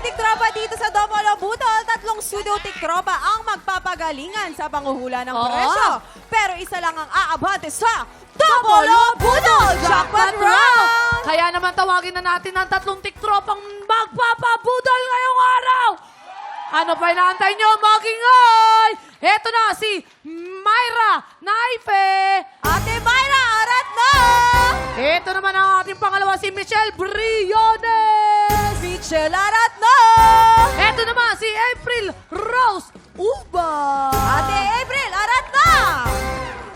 tiktropa dito sa Domolo Budol. Tatlong pseudo tiktropa ang magpapagalingan sa panguhula ng Oo. presyo. Pero isa lang ang aabante sa Domolo Budol Jackpot Round! Kaya naman tawagin na natin ang tatlong tiktropang magpapabudol ngayong araw. Ano pa inaantay nyo? Magingay! Eto na si Myra Naife. Ate Myra, arat na! Eto naman ang ating pangalawa si Michelle Briones. Michelle, arat na! Eto naman si April Rose Uba. Ate April, arat na!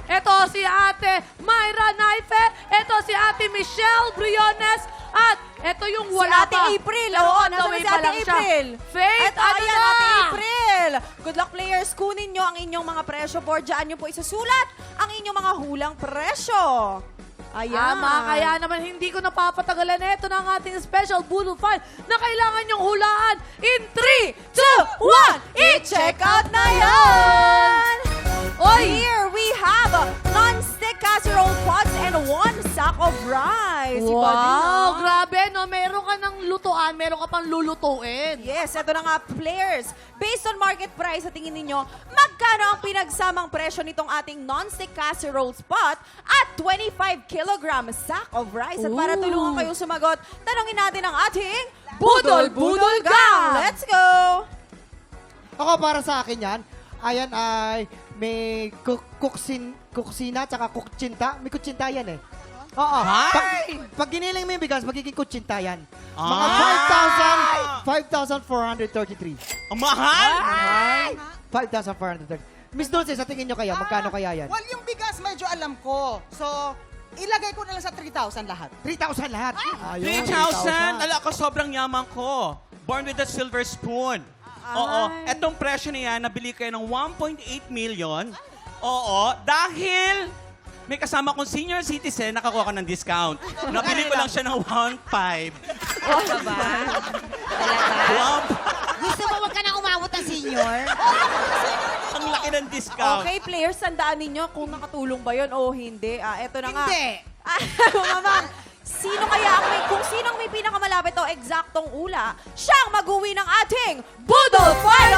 Ito si Ate Myra Naife. Ito si Ate Michelle Briones. At ito yung Si wala Ate pa. April, oo, on the nasa way si pa Ate lang siya. April. Faith, Eto, ano ayan, na? Ate April. Good luck players, kunin nyo ang inyong mga presyo board. Diyan nyo po isasulat ang inyong mga hulang presyo. Ayan. Tama, kaya naman hindi ko napapatagalan. Ito na ang ating special Boodle File na kailangan nyong hulaan in 3, 2, 1, I-check out na yan! Oy! Here we have non-stick casserole pots and one sack of rice. Din, Wow, Meron ka ng lutuan, meron ka pang lulutuin. Yes, eto na nga players. Based on market price, sa tingin ninyo, magkano ang pinagsamang presyo nitong ating non-stick casserole pot at 25 kilogram sack of rice? At para Ooh. tulungan kayong sumagot, tanongin natin ang ating Budol Budol Gang! Let's go! Ako para sa akin yan, ayan ay may kuk kuksin, kuksina tsaka kuksinta. May kutsinta yan eh. Oo. Pag, pag giniling mo yung bigas, magiging kutsinta yan. Mga 5,000, 5,433. Ang mahal! 5,433. Miss Dulce, sa tingin nyo kaya, magkano kaya yan? Well, yung bigas medyo alam ko. So, ilagay ko na lang sa 3,000 lahat. 3,000 lahat. Ayun, 3,000! Ala ko, sobrang yaman ko. Born with a silver spoon. Oo. Etong presyo na yan, nabili kayo ng 1.8 million. Oo. Dahil may kasama kong senior citizen, nakakuha ka ng discount. Nabili ko lang siya ng 1.5. Wow, Gusto mo wag ka na umawot ng senior? ang laki ng discount. Okay, players, tandaan ninyo kung nakatulong ba yon o hindi. Ah, eto na nga. Hindi. Ah, mga ma'am, sino kaya ang may, kung sino ang may pinakamalapit o eksaktong ula, siyang mag-uwi ng ating Budol File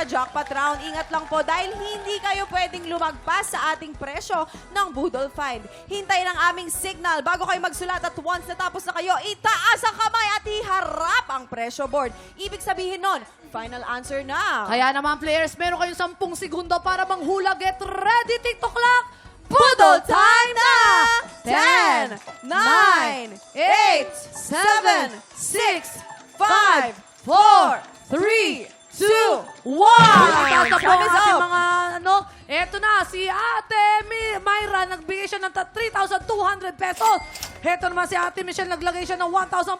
sa jackpot round. Ingat lang po dahil hindi kayo pwedeng lumagpas sa ating presyo ng Budol Find. Hintayin ang aming signal bago kayo magsulat at once natapos na kayo, itaas ang kamay at iharap ang presyo board. Ibig sabihin nun, final answer na. Kaya naman players, meron kayong 10 segundo para manghula. Get ready, TikTok clock! Budol time na! 10, 9, 8, 7, 6, 5, 4, 3, 2, 1! Tatapo ang Time is ating up. mga ano. Eto na, si Ate Mi Myra nagbigay siya ng ta- 3,200 pesos. Eto naman si Ate Michelle naglagay siya ng 1,500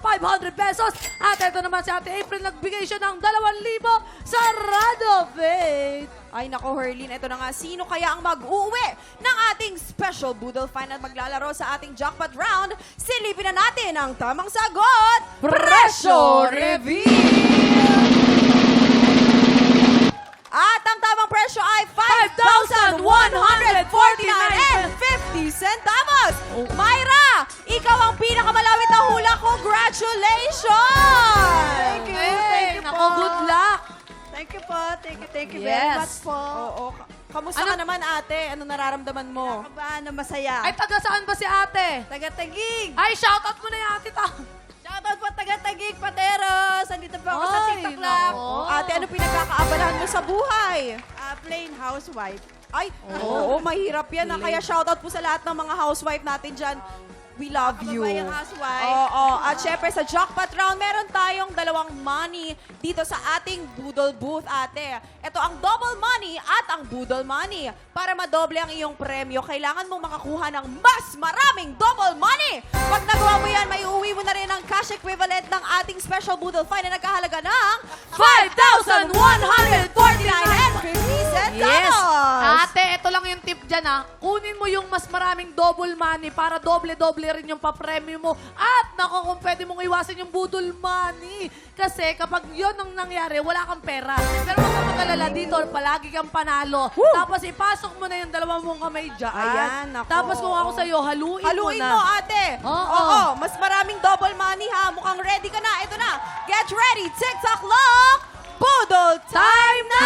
pesos. At eto naman si Ate April nagbigay siya ng 2,000 sa Radovate. Ay nako, Herlin, ito na nga. Sino kaya ang mag-uwi ng ating special Boodle Find at maglalaro sa ating jackpot round? Silipin na natin ang tamang sagot! Presyo Reveal! Thank you. Thank you, very Yes. much po. Oo. ka- Kamusta Ano- ka naman, ate? Ano nararamdaman mo? Kabahan na masaya. Ay, taga saan ba si ate? Taga-tagig. Ay, shoutout mo na yung ate ta. Shoutout po taga-tagig, Pateros. Andito po ako sa Ay, TikTok Lab. nako. Ate, ano pinagkakaabalahan mo sa buhay? Ah, plain housewife. Ay, oo, mahirap yan. ah. Kaya shoutout po sa lahat ng mga housewife natin dyan. We love you. Kababayang housewife. Oo, at syempre sa jackpot round, meron tayong dalawang money dito sa ating Boodle booth, ate. Ito ang double money at ang Boodle money. Para madoble ang iyong premyo, kailangan mong makakuha ng mas maraming double money. Pag nagawa mo yan, may uuwi mo na rin ang cash equivalent ng ating special Boodle fine na nagkahalaga ng 5,149 and 50 Yes. Ate, dyan ha. Kunin mo yung mas maraming double money para doble-doble rin yung papremyo mo. At nako, kung pwede mong iwasan yung budol money. Kasi kapag yon ang nangyari, wala kang pera. Pero huwag kang mag-alala dito, palagi kang panalo. Tapos ipasok mo na yung dalawang mong kamay dyan. Ayan, nako. Tapos kung ako sa'yo, haluin, Haluin mo na. mo, ate. Oo. mas maraming double money ha. Mukhang ready ka na. Ito na. Get ready. TikTok clock. Budol time na.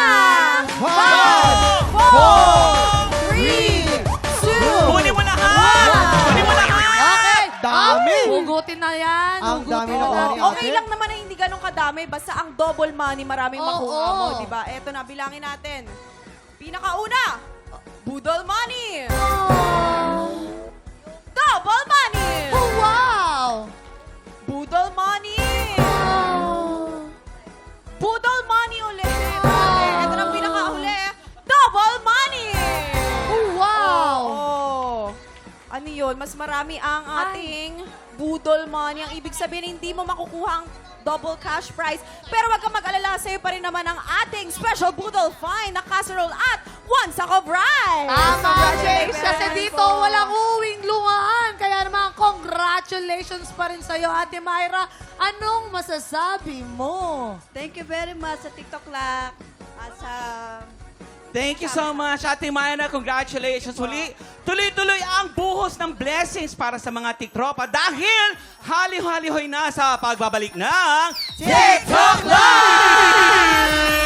Ah, hugutin na yan. Ang hugutin dami na. na Oo, kunin, okay lang naman na hindi ganun kadami. Basta ang double money, maraming Oo. makuha mo, di ba? Eto na, bilangin natin. Pinakauna, budol money. Double Mas marami ang ating budol money. Ang ibig sabihin, hindi mo makukuha ang double cash prize. Pero wag kang mag-alala, sa'yo pa rin naman ang ating special budol fine na casserole at one sack of rice. Tama, James. Congratulations Kasi dito, walang uwing lungaan. Kaya naman, congratulations pa rin sa'yo, Ate Myra. Anong masasabi mo? Thank you very much sa TikTok Lab at sa Thank you so much, Ate Mayra. Congratulations. Uli, tuloy-tuloy ang buhos ng blessings para sa mga tiktropa dahil hali-hali-hoy na sa pagbabalik ng TikTok Live!